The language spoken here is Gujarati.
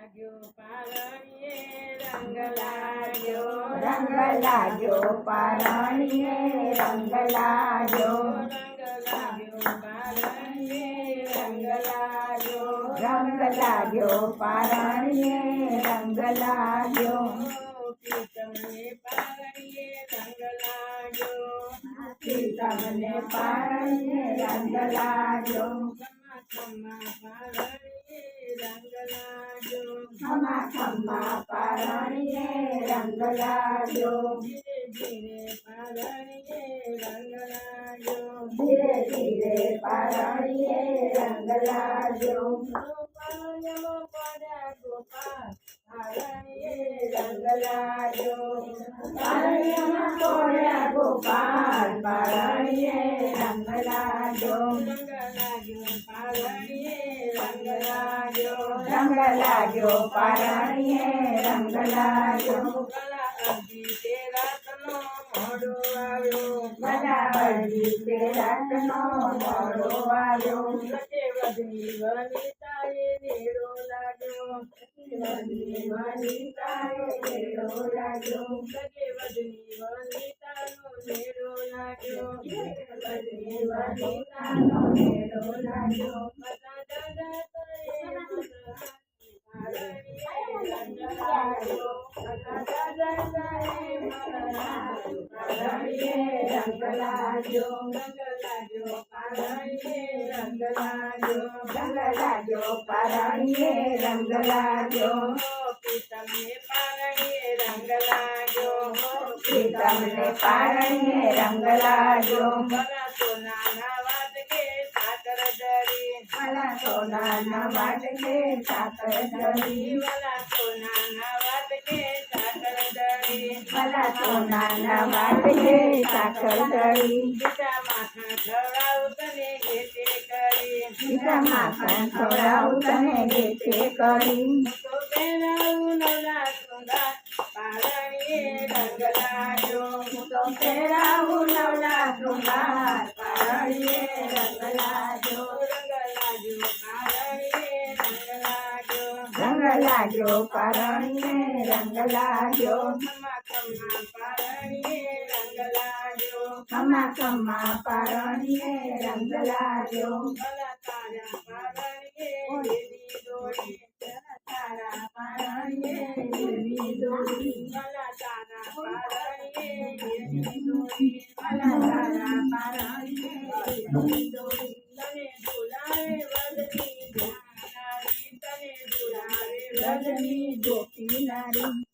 લાગ્યો પારણીએ રંગ લાગ્યો. રંગ લાગ્યો પારણીએ રંગ લાગ્યો. રંગ લાગ્યો પારણીએ રંગ લાગ્યો. રંગ લાગ્યો પારણીએ રંગ લાગ્યો. તમને પારણીએ રંગ લાગ્યો. તમને પારણીએ રંગ લાગ્યો ખમા ખમા પારણીએ રંગ લાગ્યો ધીરે પારણીએ રંગ લાગ્યો ધીરે ધીરે પારણીએ રંગ લાગ્યો પારણીએ રંગ લાગ્યો પારણીમાં તોડ્યા ગોપાલ પારણીએ રંગ લાગ્યો રંગ લાગ્યો પારણીએ રંગ લાગ્યો તે રાતનો મોડો આવ્યો સચે વધની વનિતાએ નેરો લાગ્યો વધી વનિતાએ ઘેરો લાગ્યો સચે વધની વનિતાનો નેરો લાગ્યો વધી વનિતાનો ઘેરો લાગ્યો બધા દાદા પારણીએ રંગ લાગ્યો રંગ લાગ્યો પારણીએ રંગ લાગ્યો તમને પારણીએ રંગ લાગ્યો તમને પારણીએ રંગ લાગ્યો ભલા સોનાના વાટકે સાકર જરી ભલા સોનાના વાટકે સાકર સાકર જરી ભલા સોનાના વાટકે સાકર ચડી બીજા માખણ ખવડાવું તને ઘેટે કરી સીતા માખણ ખવડાવું તને ગેતે કરી તો પહેરાવું નવલા સુંદર પારણીએ રંગ લાગ્યો હું તો પહેરાવું નવલા લાગ્યો પરણીએ રંગ લાગ્યો. ખમા ખમા પારણીએ રંગ લાગ્યો. તારા પારણીએ તારા પારણીએ रही हूँ